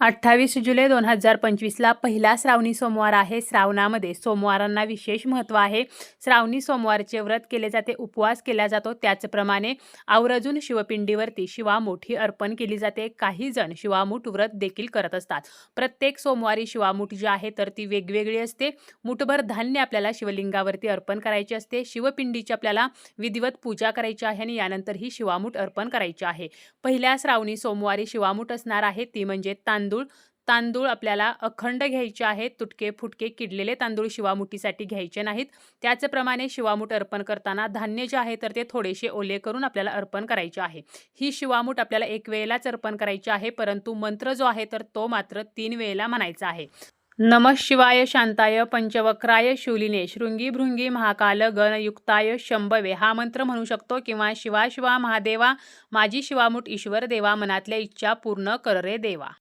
अठ्ठावीस जुलै दोन हजार पंचवीसला पहिला श्रावणी सोमवार आहे. श्रावणामध्ये सोमवारांना विशेष महत्त्व आहे. श्रावणी सोमवारचे व्रत केले जाते उपवास केला जातो. त्याचप्रमाणे आवर्जून शिवपिंडीवरती शिवामूठ ही अर्पण केली जाते. काही जण शिवामूठ व्रत देखील करत असतात. प्रत्येक सोमवारी शिवामूठ जी आहे तर ती वेगवेगळी असते. मुठभर धान्य आपल्याला शिवलिंगावरती अर्पण करायची असते. शिवपिंडीची आपल्याला विधिवत पूजा करायची आहे आणि यानंतर ही शिवामूठ अर्पण करायची आहे. पहिल्या श्रावणी सोमवारी शिवामूठ असणार आहे. ती म्हणजे तांदूळ. तांदूळ आपल्याला अखंड घ्यायचे आहेत. तुटके फुटके किडलेले तांदूळ शिवामुठीसाठी घ्यायचे नाहीत. त्याचप्रमाणे शिवामूठ अर्पण करताना धान्य जे आहे तर ते थोडेसे ओले करून आपल्याला अर्पण करायचे आहे. ही शिवामूठ आपल्याला एक वेळेलाच अर्पण करायची आहे परंतु मंत्र जो आहे तर तो मात्र तीन वेळेला म्हणायचा आहे. नम शिवाय शांताय पंचवक्राय शूलिने शृंगी भृंगी महाकाल गणयुक्ताय शंभवे. हा मंत्र म्हणू शकतो किंवा शिवा शिवा महादेवा माझी शिवामूठ ईश्वर देवा मनातल्या इच्छा पूर्ण कर रे देवा.